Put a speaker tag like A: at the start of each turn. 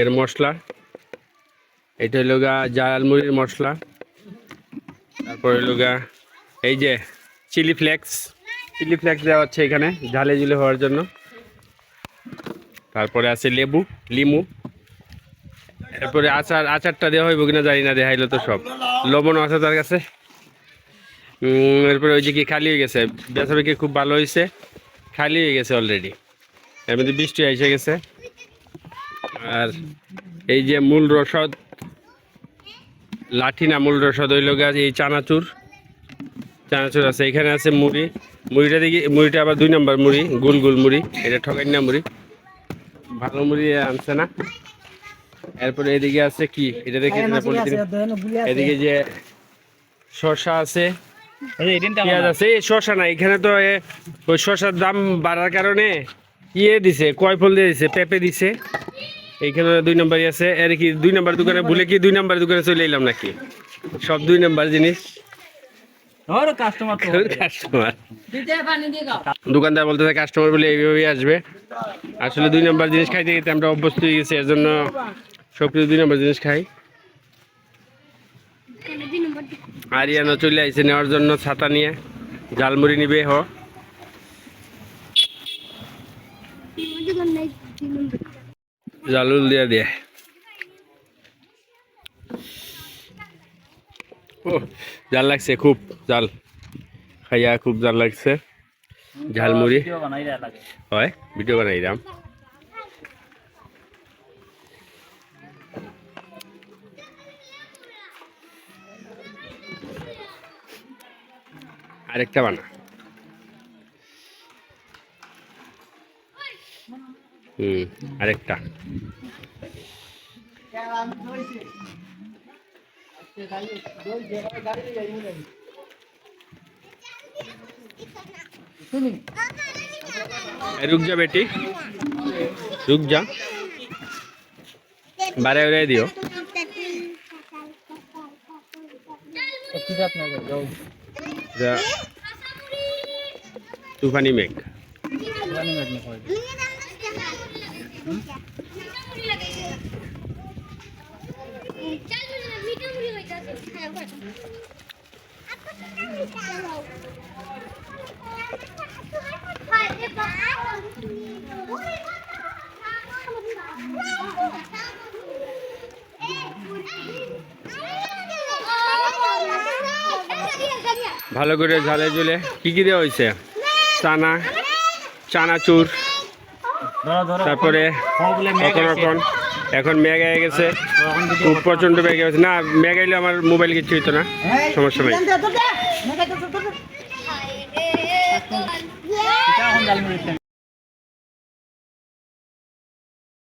A: এর মশলা। এটা হলো গা জাল মুড়ির মশলা। তারপর হলো গা এই যে চিলি ফ্লেক্স। চিলি ফ্লেক্স দেওয়া হচ্ছে এখানে ঝালে ঝুলে হওয়ার জন্য। তারপরে আছে লেবু, লিমু। এরপরে আচার, আচারটা দেওয়া হইব কিনা জানি না, দেখাইলো তো সব। লবণও আছে তার কাছে। এরপরে ওই যে কি খালি হয়ে গেছে বেচা বিক্রি খুব ভালো হয়েছে খালি হয়ে গেছে অলরেডি এর মধ্যে বৃষ্টি এসে গেছে। আর এই যে মূল রসদ লাঠি না মূল রসদ হইল গাছ এই চানাচুর। চানাচুর আছে এখানে আছে মুড়ি। মুড়িটা দেখি মুড়িটা আবার দুই নম্বর মুড়ি গুল গুল মুড়ি এটা ঠকাই না মুড়ি। ভালো মুড়ি আনছে না? এরপরে এদিকে আছে কি? এটা দেখে এদিকে যে শসা আছে পেঁয়াজ আছে। এই শসা না এখানে তো এ, ওই শসার দাম বাড়ার কারণে ইয়ে দিছে কয় ফল দিয়ে দিছে পেঁপে দিছে। এইখানে দুই নম্বরই আছে। এর কি দুই নম্বর দোকানে ভুলে কি দুই নম্বর দোকানে চলে এলাম নাকি? সব দুই নম্বর জিনিস।
B: কাস্টমার
A: কাস্টমার দোকানদার বলতেছে কাস্টমার বলে এইভাবেই আসবে। আসলে দুই নম্বর জিনিস খাইতে খেতে আমরা অভ্যস্ত হয়ে গেছি এর জন্য সব কিছু দুই নম্বর জিনিস খাই। আরিয়ানো চলে আইসে নেওয়ার জন্য ছাতা নিয়ে। জালমুড়ি নিবে হ। জালুল দিয়ে দিয়ে। ও জাল লাগছে খুব জাল। খাইয়া খুব জাল লাগছে। ঝালমুড়ি। হয় ভিডিও বানাইলাম আরেকটা বানা। হুম আরেকটা ए, रुक जा बेटी रुक जा बारह उड़ाई दियो जा तूफानी मेघ ভালো করে ঝালে ঝুলে। কি কি দেওয়া হয়েছে? চানা। চানাচুর। তারপরে এখন এখন মেঘ হয়ে গেছে খুব প্রচণ্ড মেঘ গেছে। না মেঘ এলে আমার মোবাইল কিছু হইতো না। সমস্যা নাই।